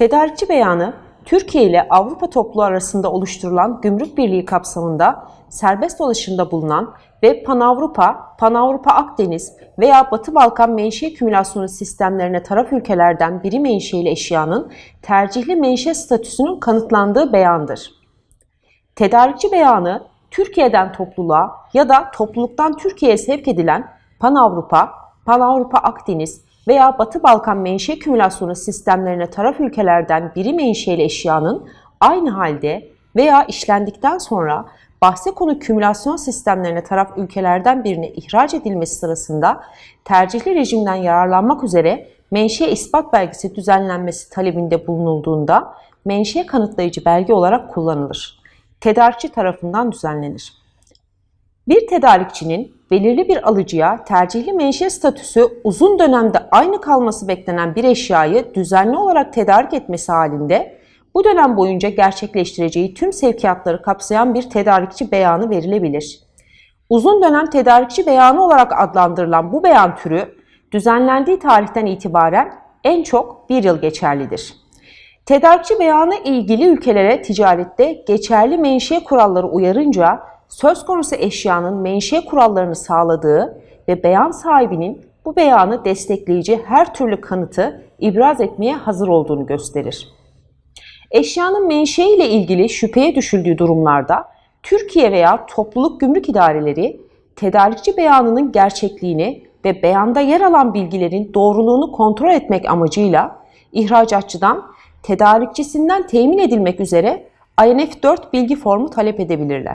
Tedarikçi beyanı, Türkiye ile Avrupa topluluğu arasında oluşturulan gümrük birliği kapsamında serbest dolaşımda bulunan ve Panavrupa, Panavrupa Akdeniz veya Batı Balkan menşe kümülasyonu sistemlerine taraf ülkelerden biri menşeili eşyanın tercihli menşe statüsünün kanıtlandığı beyandır. Tedarikçi beyanı Türkiye'den topluluğa ya da topluluktan Türkiye'ye sevk edilen Pan-Avrupa, Pan-Avrupa Akdeniz veya Batı Balkan menşe kümülasyonu sistemlerine taraf ülkelerden biri menşeli eşyanın aynı halde veya işlendikten sonra bahse konu kümülasyon sistemlerine taraf ülkelerden birine ihraç edilmesi sırasında tercihli rejimden yararlanmak üzere menşe ispat belgesi düzenlenmesi talebinde bulunulduğunda menşe kanıtlayıcı belge olarak kullanılır tedarikçi tarafından düzenlenir. Bir tedarikçinin belirli bir alıcıya tercihli menşe statüsü uzun dönemde aynı kalması beklenen bir eşyayı düzenli olarak tedarik etmesi halinde bu dönem boyunca gerçekleştireceği tüm sevkiyatları kapsayan bir tedarikçi beyanı verilebilir. Uzun dönem tedarikçi beyanı olarak adlandırılan bu beyan türü düzenlendiği tarihten itibaren en çok bir yıl geçerlidir. Tedarikçi beyanı ilgili ülkelere ticarette geçerli menşe kuralları uyarınca söz konusu eşyanın menşe kurallarını sağladığı ve beyan sahibinin bu beyanı destekleyici her türlü kanıtı ibraz etmeye hazır olduğunu gösterir. Eşyanın menşe ile ilgili şüpheye düşüldüğü durumlarda Türkiye veya topluluk gümrük idareleri tedarikçi beyanının gerçekliğini ve beyanda yer alan bilgilerin doğruluğunu kontrol etmek amacıyla ihracatçıdan tedarikçisinden temin edilmek üzere INF 4 bilgi formu talep edebilirler.